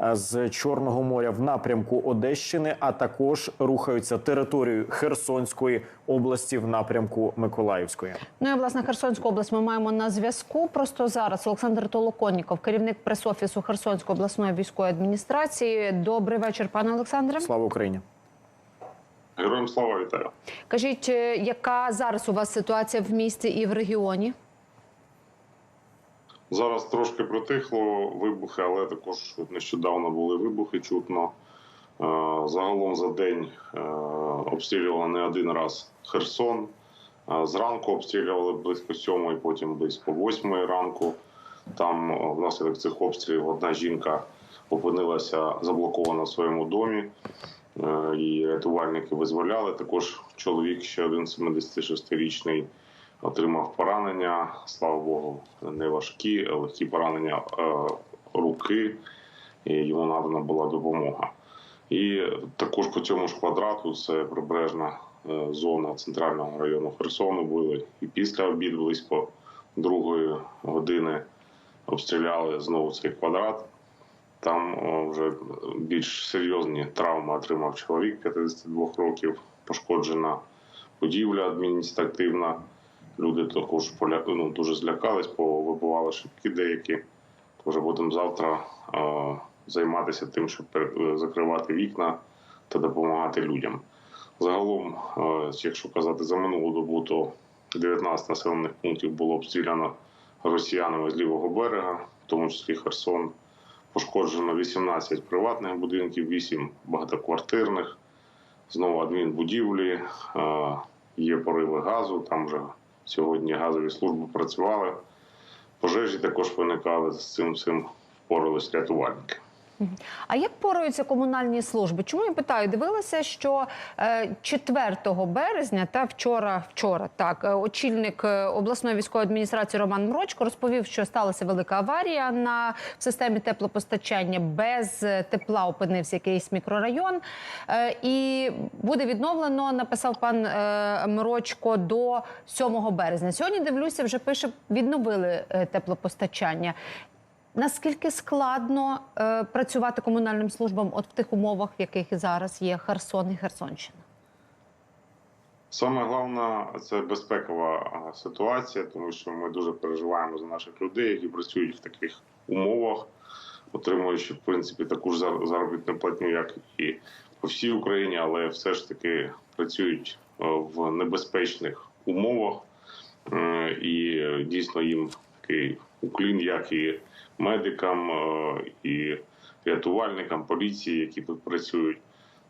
е, з Чорного моря в напрямку Одещини, а також рухаються територією Херсонської області в напрямку Миколаївської. Ну і власне Херсонську область ми маємо на зв'язку. Просто зараз Олександр Толоконніков, керівник прес-офісу Херсонської обласної військової адміністрації. Добрий вечір, пане Олександре. Слава Україні! Героям слава вітаю. Кажіть, е, яка зараз у вас ситуація в місті і в регіоні? Зараз трошки притихло вибухи, але також нещодавно були вибухи чутно. Е, Загалом за день е, обстрілювали не один раз Херсон. Е, Зранку обстрілювали близько сьомої, потім близько восьмої ранку. Там внаслідок цих обстрілів одна жінка опинилася заблокована в своєму домі. Її рятувальники визволяли. Також чоловік, ще один 76-річний, отримав поранення. Слава Богу, не важкі, легкі поранення е, руки. І йому надана була допомога. І також по цьому ж квадрату це прибережна е, зона центрального району Херсону. Були і після обід близько другої години обстріляли знову цей квадрат. Там вже більш серйозні травми отримав чоловік 52 років, пошкоджена будівля адміністративна. Люди також поля... ну, дуже злякались, повибивали шибки деякі. Вже будемо завтра е, займатися тим, щоб пер- закривати вікна та допомагати людям. Загалом, е, якщо казати за минулу добу, то 19 населених пунктів було обстріляно росіянами з лівого берега, в тому числі Херсон. Пошкоджено 18 приватних будинків, 8 багатоквартирних, знову адмінбудівлі, е, є пориви газу. Там вже сьогодні газові служби працювали. Пожежі також виникали з цим всім впорались рятувальники. А як пораються комунальні служби? Чому я питаю? Дивилася, що е, 4 березня та вчора, вчора так, е, очільник е, обласної військової адміністрації Роман Мрочко розповів, що сталася велика аварія на в системі теплопостачання. Без е, тепла опинився якийсь мікрорайон, е, і буде відновлено. Написав пан е, Мрочко до 7 березня. Сьогодні дивлюся, вже пише, відновили е, теплопостачання. Наскільки складно е, працювати комунальним службам от в тих умовах, в яких зараз є Херсон і Херсонщина? Саме головне це безпекова ситуація, тому що ми дуже переживаємо за наших людей, які працюють в таких умовах, отримуючи в принципі таку ж заробітну платню, як і по всій Україні, але все ж таки працюють е, в небезпечних умовах, Е, і е, дійсно їм такий уклін, як і медикам, е, і рятувальникам, поліції, які тут працюють.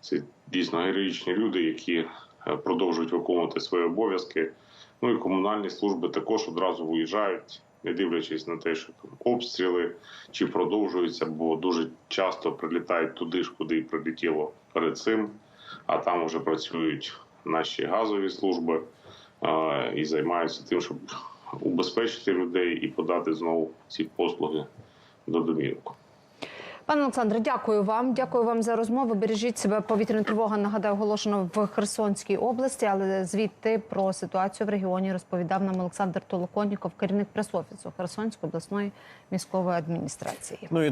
Це дійсно героїчні люди, які е, продовжують виконувати свої обов'язки. Ну і комунальні служби також одразу виїжджають, не дивлячись на те, що там обстріли чи продовжуються, бо дуже часто прилітають туди ж, куди прилетіло перед цим. А там вже працюють наші газові служби е, і займаються тим, щоб убезпечити людей і подати знову ці послуги до домівок. Пане Олександре, дякую вам. Дякую вам за розмову. Бережіть себе. Повітряна тривога нагадаю оголошено в Херсонській області, але звідти про ситуацію в регіоні розповідав нам Олександр Толоконніков, керівник прес-офісу Херсонської обласної військової адміністрації. Ну і